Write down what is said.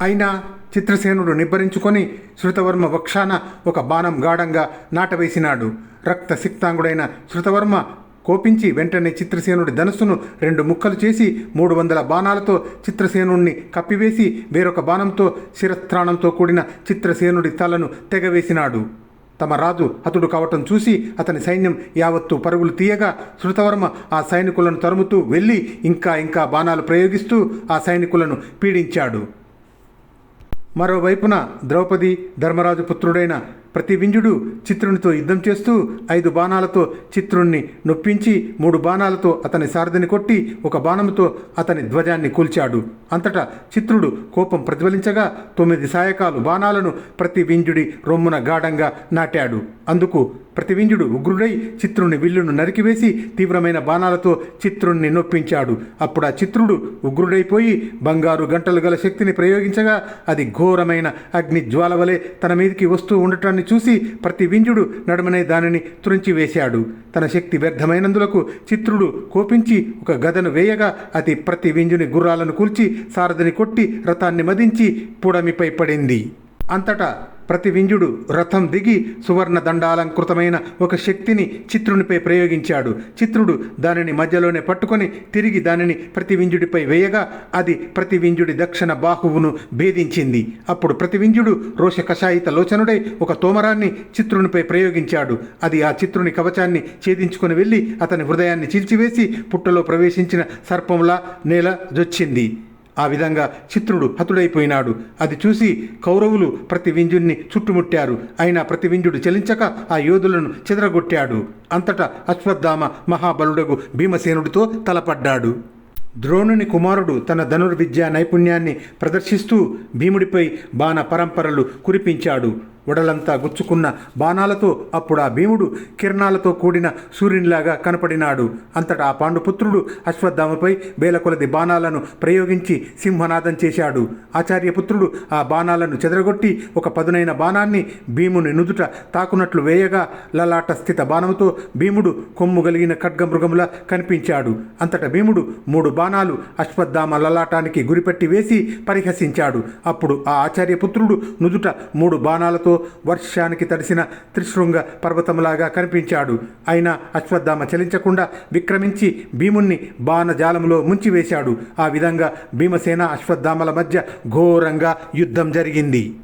అయినా చిత్రసేనుడు నిబ్బరించుకొని శృతవర్మ వక్షాన ఒక బాణం గాఢంగా నాటవేసినాడు. రక్త సిక్తాంగుడైన శృతవర్మ కోపించి వెంటనే చిత్రసేనుడి ధనుస్సును రెండు ముక్కలు చేసి మూడు వందల బాణాలతో చిత్రసేనుణ్ణి కప్పివేసి వేరొక బాణంతో శిరస్త్రాణంతో కూడిన చిత్రసేనుడి తలను తెగవేసినాడు. తమ రాజు హతుడు కావటం చూసి అతని సైన్యం యావత్తు పరుగులు తీయగా శృతవర్మ ఆ సైనికులను తరుముతూ వెళ్ళి ఇంకా ఇంకా బాణాలు ప్రయోగిస్తూ ఆ సైనికులను పీడించాడు. మరోవైపున ద్రౌపది ధర్మరాజు పుత్రుడైన ప్రతివింజుడు చిత్రునితో యుద్ధం చేస్తూ ఐదు బాణాలతో చిత్రుణ్ణి నొప్పించి మూడు బాణాలతో అతని సారథిని కొట్టి ఒక బాణంతో అతని ధ్వజాన్ని కూల్చాడు. అంతటా చిత్రుడు కోపం ప్రతిఫలించగా తొమ్మిది సాయకాలు బాణాలను ప్రతివింజుడి రొమ్మున గాఢంగా నాటాడు. అందుకు ప్రతివింజుడు ఉగ్రుడై చిత్రుని విల్లును నరికివేసి తీవ్రమైన బాణాలతో చిత్రుణ్ణి నొప్పించాడు. అప్పుడు ఆ చిత్రుడు ఉగ్రుడైపోయి బంగారు గంటలు గల శక్తిని ప్రయోగించగా అది ఘోరమైన అగ్ని జ్వాల వలె తన మీదికి వస్తూ ఉండటాన్ని చూసి ప్రతివింజుడు నడుమనే దానిని త్రుంచివేశాడు. తన శక్తి వ్యర్థమైనందులకు చిత్రుడు కోపించి ఒక గదను వేయగా అది ప్రతివింజుని గుర్రాలను కూల్చి సారథిని కొట్టి రథాన్ని మదించి పుడమిపై పడింది. అంతటా ప్రతి వింజుడు రథం దిగి సువర్ణ దండాలంకృతమైన ఒక శక్తిని చిత్రునిపై ప్రయోగించాడు. చిత్రుడు దానిని మధ్యలోనే పట్టుకొని తిరిగి దానిని ప్రతి వింజుడిపై వేయగా అది ప్రతి వింజుడి దక్షిణ బాహువును భేదించింది. అప్పుడు ప్రతి వింజుడు రోష కషాయిత లోచనుడై ఒక తోమరాన్ని చిత్రునిపై ప్రయోగించాడు. అది ఆ చిత్రుని కవచాన్ని ఛేదించుకొని వెళ్ళి అతని హృదయాన్ని చీల్చివేసి పుట్టలో ప్రవేశించిన సర్పంలా నేల జొచ్చింది. ఆ విధంగా చిత్రుడు హతుడైపోయినాడు. అది చూసి కౌరవులు ప్రతి వింజుణ్ణి చుట్టుముట్టారు. అయినా ప్రతి వింజుడు చలించక ఆ యోధులను చెదరగొట్టాడు. అంతటా అశ్వత్థామ మహాబలుడగు భీమసేనుడితో తలపడ్డాడు. ద్రోణుని కుమారుడు తన ధనుర్విద్యా నైపుణ్యాన్ని ప్రదర్శిస్తూ భీముడిపై బాణ పరంపరలు కురిపించాడు. ఉడలంతా గుచ్చుకున్న బాణాలతో అప్పుడు ఆ భీముడు కిరణాలతో కూడిన సూర్యునిలాగా కనపడినాడు. అంతటా ఆ పాండుపుత్రుడు అశ్వత్థామపై వేలకొలది బాణాలను ప్రయోగించి సింహనాదం చేశాడు. ఆచార్యపుత్రుడు ఆ బాణాలను చెదరగొట్టి ఒక పదునైన బాణాన్ని భీముని నుదుట తాకునట్లు వేయగా లలాట స్థిత బాణముతో భీముడు కొమ్ము కలిగిన ఖడ్గమృగములా కనిపించాడు. అంతటా భీముడు మూడు బాణాలు అశ్వత్థామ లలాటానికి గురిపెట్టి వేసి పరిహసించాడు. అప్పుడు ఆ ఆచార్యపుత్రుడు నుదుట మూడు బాణాలతో వర్షానికి తడిసిన త్రిశృంగ పర్వతంలాగా కనిపించాడు. అయినా అశ్వత్థామ చలించకుండా విక్రమించి భీముణ్ణి బాణజాలములో ముంచివేశాడు. ఆ విధంగా భీమసేన అశ్వత్థామల మధ్య ఘోరంగా యుద్ధం జరిగింది.